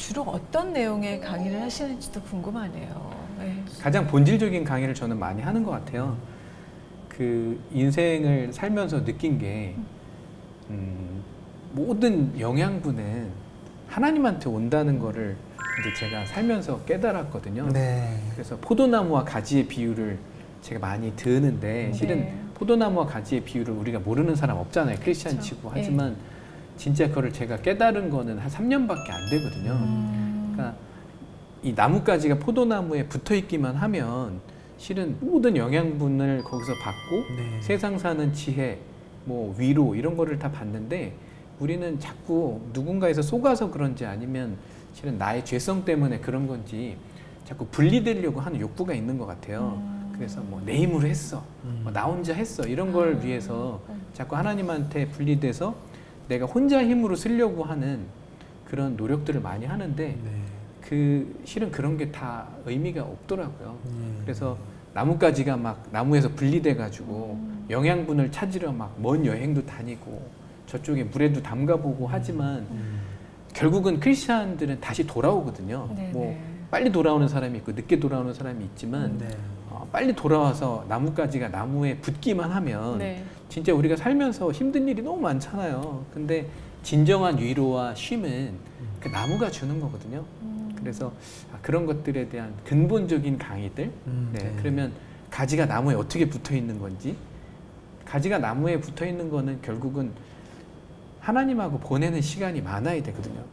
주로 어떤 내용의 강의를 하시는지도 궁금하네요. 네. 가장 본질적인 강의를 저는 많이 하는 것 같아요. 그 인생을 살면서 느낀 게 음, 모든 영양분은 하나님한테 온다는 거를 이제 제가 살면서 깨달았거든요. 네. 그래서 포도나무와 가지의 비유를 제가 많이 드는데 실은 네. 포도나무와 가지의 비유를 우리가 모르는 사람 없잖아요. 크리스찬. 치고 예. 하지만 진짜 그거를 제가 깨달은 거는 한 3년밖에 안 되거든요. 음. 그러니까 이 나뭇가지가 포도나무에 붙어 있기만 하면 실은 모든 영양분을 거기서 받고 네. 세상 사는 지혜, 뭐 위로 이런 거를 다 받는데 우리는 자꾸 누군가에서 속아서 그런지 아니면 실은 나의 죄성 때문에 그런 건지 자꾸 분리되려고 하는 욕구가 있는 것 같아요. 음. 그래서 뭐 내 힘으로 했어, 음. 뭐나 혼자 했어 이런 걸 아. 위해서 음. 자꾸 하나님한테 분리돼서 내가 혼자 힘으로 쓰려고 하는 그런 노력들을 많이 하는데 네. 그 실은 그런 게 다 의미가 없더라고요. 네. 그래서 나뭇가지가 막 나무에서 분리돼 가지고 음. 영양분을 찾으러 막먼 여행도 다니고 저쪽에 물에도 담가보고 하지만 음. 결국은 크리스찬들은 다시 돌아오거든요. 네, 뭐 네. 빨리 돌아오는 사람이 있고 늦게 돌아오는 사람이 있지만 네. 어, 빨리 돌아와서 나뭇가지가 나무에 붙기만 하면 네. 진짜 우리가 살면서 힘든 일이 너무 많잖아요. 근데 진정한 위로와 쉼은 그 나무가 주는 거거든요. 음. 그래서 아, 그런 것들에 대한 근본적인 강의들. 음, 네, 그러면 가지가 나무에 어떻게 붙어 있는 건지, 가지가 나무에 붙어 있는 거는 결국은 하나님하고 보내는 시간이 많아야 되거든요.